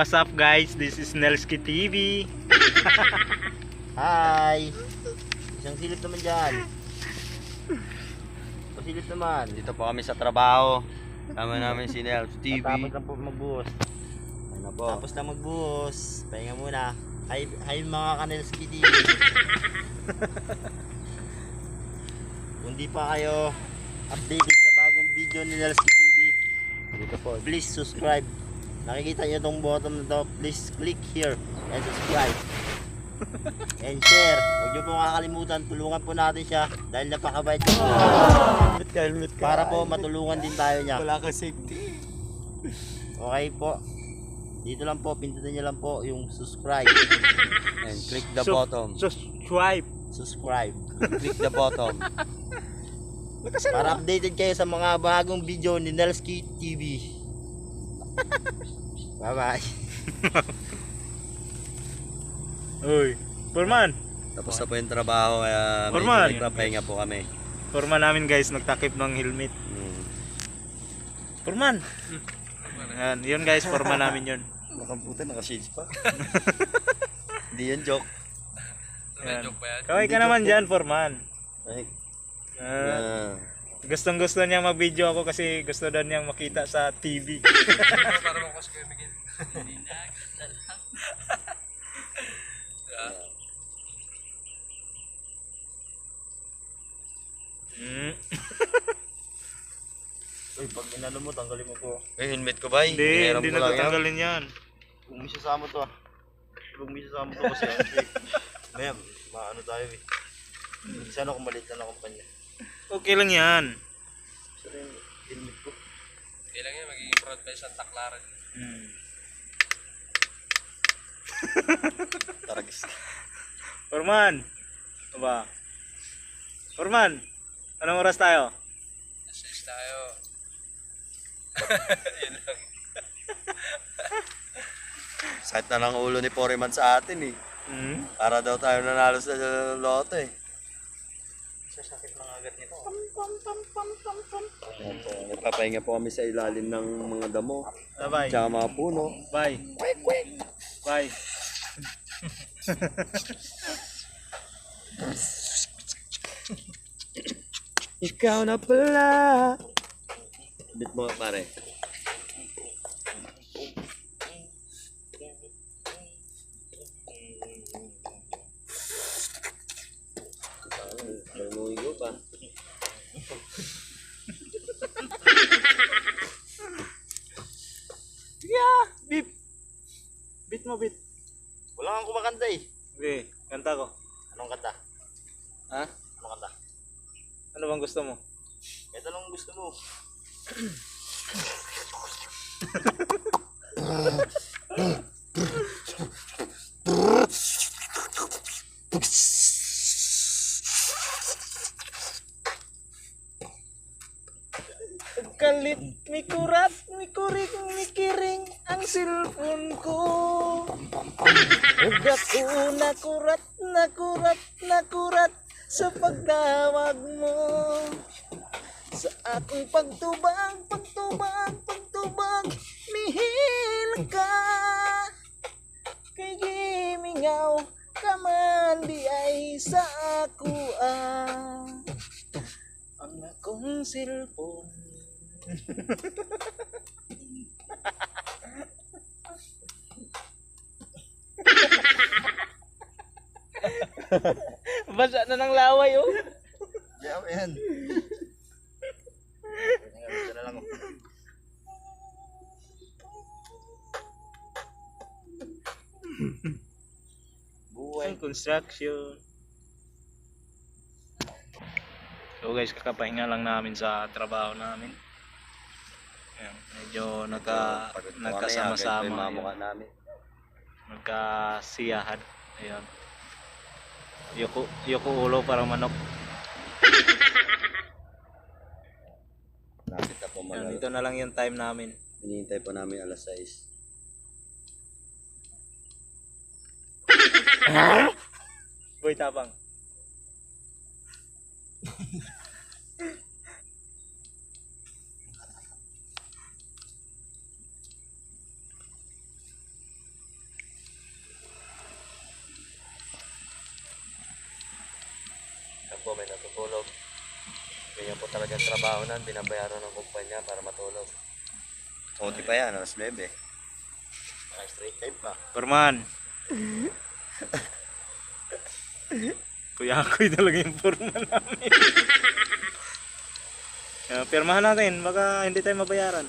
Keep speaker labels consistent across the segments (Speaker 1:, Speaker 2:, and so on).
Speaker 1: What's up guys? This is Nelski TV.
Speaker 2: Hi! Isang silip naman dyan. Pasilip naman.
Speaker 3: Dito po kami sa trabaho. Tama namin si Nels TV.
Speaker 2: Tapos lang po magbuhos.
Speaker 3: Ano po?
Speaker 2: Tapos lang magbuhos. Pahinga muna. Hi, hi mga kanelski TV. Kung di pa kayo updated sa bagong video ni Nelski TV, dito po, please subscribe. Nakikita nyo tong button na to, please click here and subscribe. And share. Huwag nyo po kakalimutan, tulungan po natin siya dahil napakabait ko.
Speaker 3: Helmet ka, helmet ka.
Speaker 2: Para po matulungan din tayo niya.
Speaker 3: Wala ka safety.
Speaker 2: Okay po. Dito lang po, pindutin nyo lang po yung subscribe.
Speaker 3: And click the
Speaker 1: So-
Speaker 3: bottom.
Speaker 1: Subscribe.
Speaker 2: Subscribe.
Speaker 3: click the bottom.
Speaker 2: Para updated kayo sa mga bagong video ni Nelski TV. Bye-bye.
Speaker 1: Uy, Forman.
Speaker 3: Tapos na po yung trabaho kaya medyo
Speaker 1: Formal.
Speaker 3: nagpapahinga po kami.
Speaker 1: Forman namin guys, nagtakip ng helmet.
Speaker 3: Hmm.
Speaker 1: Forman. Yan, yun guys, forman namin yun.
Speaker 3: Nakamputan, nakashades pa. Hindi yan joke.
Speaker 1: Yan. Kaway ka naman dyan, Forman.
Speaker 3: Ay,
Speaker 1: Ah,
Speaker 3: ah.
Speaker 1: Gustong gusto niya mag-video ako kasi gusto daw niyang makita sa TV. Hmm.
Speaker 2: Uy, pag inano mo, tanggalin mo po.
Speaker 3: Eh, helmet ko ba?
Speaker 1: Hindi, hindi
Speaker 3: ko lang yan.
Speaker 2: Huwag mo isasama to ah. Huwag mo isasama to kasi hindi. Ma'am, maano tayo eh. Sana kung maliit lang na kumpanya.
Speaker 1: Okay lang yan.
Speaker 2: Ko.
Speaker 4: Kailan yan, magiging front page ng taklaran.
Speaker 1: Hmm.
Speaker 3: Taragis.
Speaker 1: Forman. Ano ba? Forman. Anong oras tayo?
Speaker 4: Assist tayo.
Speaker 3: Sakit na lang ulo ni Foreman sa atin eh.
Speaker 1: Hmm?
Speaker 3: Para daw tayo nanalo sa loto eh.
Speaker 2: Sasakit ng agat nito.
Speaker 3: Opo, Nagpapahinga po kami sa ilalim ng mga damo.
Speaker 1: Bye.
Speaker 3: Tsaka mga puno.
Speaker 1: Bye. Bye.
Speaker 3: Ikaw na pala. Bit mo pare. Ay, ko pa.
Speaker 1: Yeah, beep. Beat mo, beat.
Speaker 2: Wala kang kumakanta eh.
Speaker 1: Okay, kanta ko.
Speaker 2: Anong kanta?
Speaker 1: Ha?
Speaker 2: Anong kanta?
Speaker 1: Ano bang gusto mo?
Speaker 2: Ito lang gusto mo.
Speaker 1: Kalit, mikurat, mikuring, mikiring ang cellphone ko. Ugat ko, nakurat, nakurat, nakurat sa pagtawag mo. Sa aking pagtubag, pagtubag, pagtubag, mihil ka. Kay gimingaw, kaman di ay sa ako ah. Ang akong cellphone. Basa na ng laway oh.
Speaker 2: Yeah, na lang oh. Buhay.
Speaker 1: Construction. So guys, kakapahinga lang namin sa trabaho namin. Medyo nagka, nagkasama-sama.
Speaker 3: yung mga namin.
Speaker 1: Nagkasiyahan. Ayan. Yoko, yoko ulo parang manok.
Speaker 3: Lapit na po
Speaker 1: Ayan,
Speaker 3: mag
Speaker 1: ito na lang yung time namin.
Speaker 3: Hinihintay po namin alas 6.
Speaker 1: Boy, tapang.
Speaker 3: po may natutulog. Ganyan po talaga ang trabaho na binabayaran ng kumpanya para matulog. Kunti pa yan, alas 9.
Speaker 2: Ay, straight time pa.
Speaker 1: Perman. Kuya Akoy talaga yung forma namin. uh, pirmahan natin, baka hindi tayo mabayaran.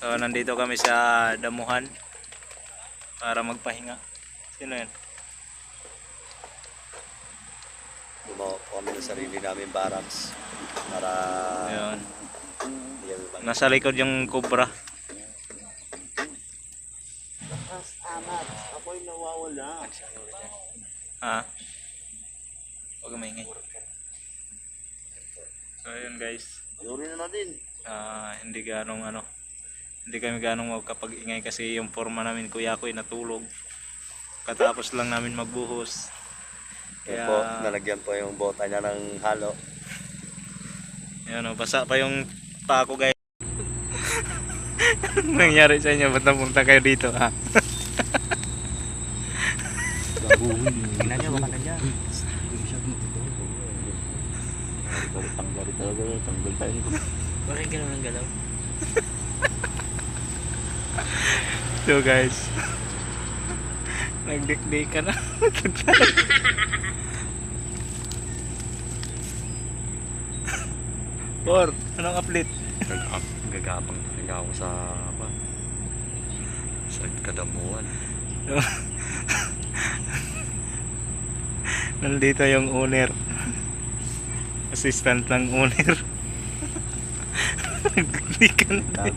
Speaker 1: So, nandito kami sa damuhan para magpahinga. Sino yan?
Speaker 3: Gumawa po kami ng sarili namin barracks para
Speaker 1: Ayun. Nasa likod yung cobra.
Speaker 2: Lakas, anak. Ako'y nawawala.
Speaker 1: Ha? Huwag maingay. So, ayun guys.
Speaker 2: Panurin na natin.
Speaker 1: Ah, hindi ganong ano hindi kami ganong magkapag-ingay kasi yung forma namin kuya ko ay natulog katapos lang namin magbuhos
Speaker 3: Kaya
Speaker 1: kaya
Speaker 3: po, nalagyan po yung bota niya ng halo.
Speaker 1: yun o, basa pa yung pa ko guys Anong nangyari sa inyo ba't napunta kayo dito ha
Speaker 2: Tingnan niyo, baka na dyan. Tanggal talaga yun. Tanggal tayo.
Speaker 4: Bakit gano'n ang galaw?
Speaker 1: so guys nagdikdik ka na Por, anong update?
Speaker 3: Gagapang talaga ako sa apa, sa kadamuan.
Speaker 1: Nandito yung owner. Assistant ng owner. Nagdikan na.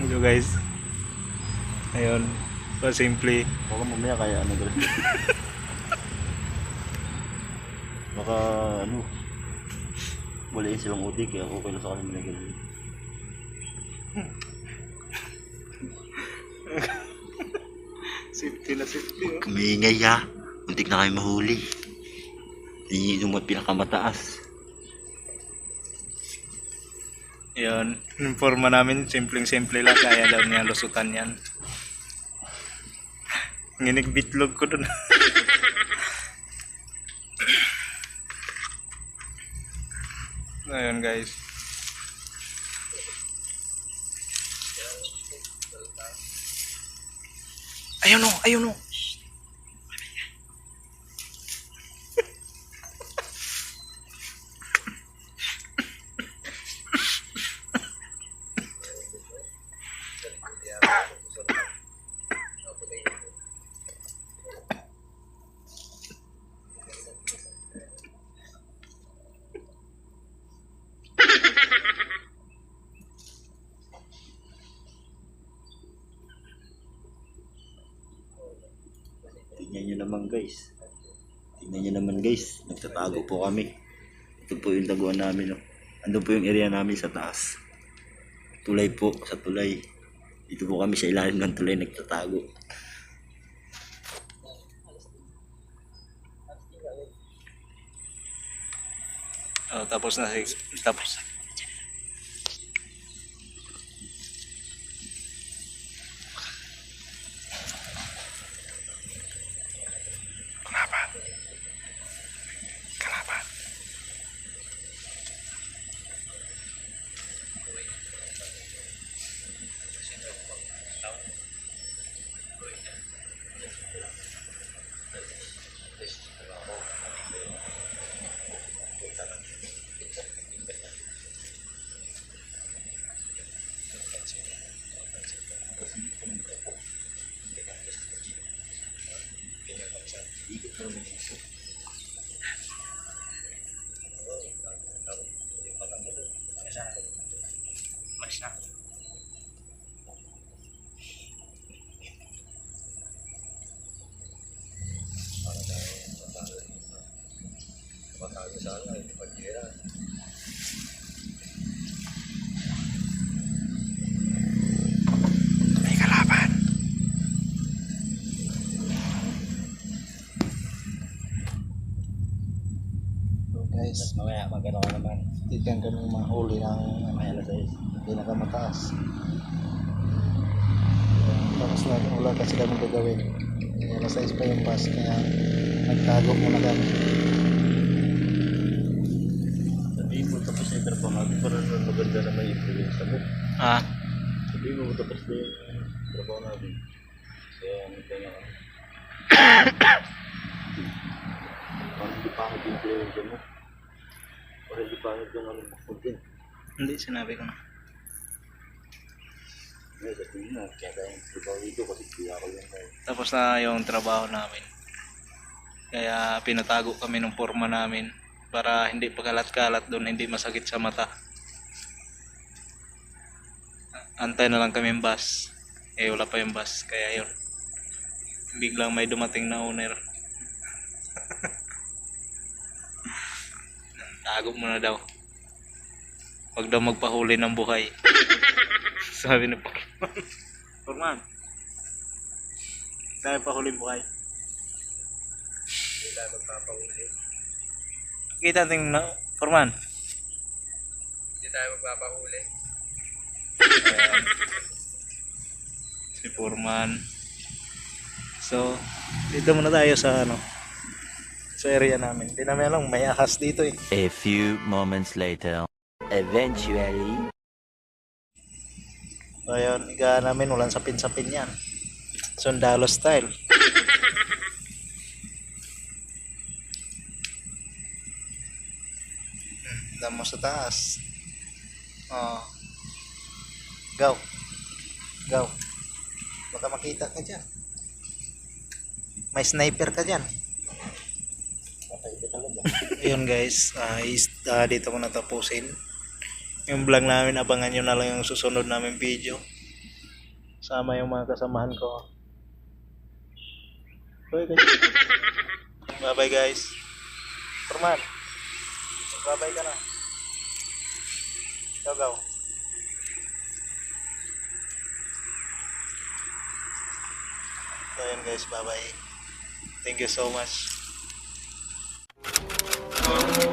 Speaker 1: Hello guys. Ayun. So simple.
Speaker 2: Baka mamaya kaya ano gano'n. Baka ano. Walain silang uti kaya okay lang sa kanila gano'n.
Speaker 1: Safety na safety. Oh.
Speaker 2: Kumingay ha. Muntik na kayo mahuli. Hindi yung pinakamataas.
Speaker 1: Ayun. Yung forma namin, simpleng-simple lang. Kaya daw niya lusutan yan. Nginig bitlog ko dun. Ayun guys. Ayun o, ayun o.
Speaker 2: Tingnan nyo naman guys. Tingnan nyo naman guys. Nagtatago po kami. Ito po yung taguan namin. No? Andun po yung area namin sa taas. Tulay po, sa tulay. Dito po kami sa ilalim ng tulay nagtatago.
Speaker 1: Oh, tapos na si tapos.
Speaker 2: 是是是 naman. Titignan ka ng mga huli ng may alas 6. Pinakamataas.
Speaker 1: Tapos na wala kasi kami gagawin. Kaya nasa pa yung bus kaya nagtago muna kami.
Speaker 3: Sabihin mo tapos na yung trabaho para na maganda na may influence mo.
Speaker 4: Ah,
Speaker 3: Sabihin mo tapos na yung trabaho natin. Kaya magkaya ka. Parang hindi pangit yung influence mo. Parang hindi pangit yung ano. Content.
Speaker 4: hindi sinabi ko na.
Speaker 3: Ngayon sabihin mo, kaya tayo yung trabaho dito kasi kaya ko yung may
Speaker 4: Tapos na yung trabaho namin. Kaya pinatago kami ng forma namin para hindi pagkalat-kalat doon, hindi masakit sa mata. Antay na lang kami yung bus. Eh wala pa yung bus, kaya yun. Biglang may dumating na owner. Tago mo na daw. Huwag daw magpahuli ng buhay. Sabi ni Forman. Forman. Dahil pa huling buhay. Hindi tayo magpapahuli. Kita natin na, Forman. Hindi tayo magpapahuli. si Forman. So, dito muna tayo sa ano, sa area namin. Hindi namin alam, may ahas dito eh.
Speaker 5: A few moments later. Eventually.
Speaker 1: So ayun, iga namin walang sapin-sapin yan. Sundalo style. Hmm, damo sa taas. Oh. Go. Go. Baka makita ka dyan. May sniper ka dyan. Ayun guys, ah, is, ah, dito ko natapusin. Yung vlog namin, abangan nyo na lang yung susunod namin video. Sama yung mga kasamahan ko. Bye guys. Bye bye guys. Forman. Bye bye ka na. Go go. So yun guys, bye bye. Thank you so much. Thank you.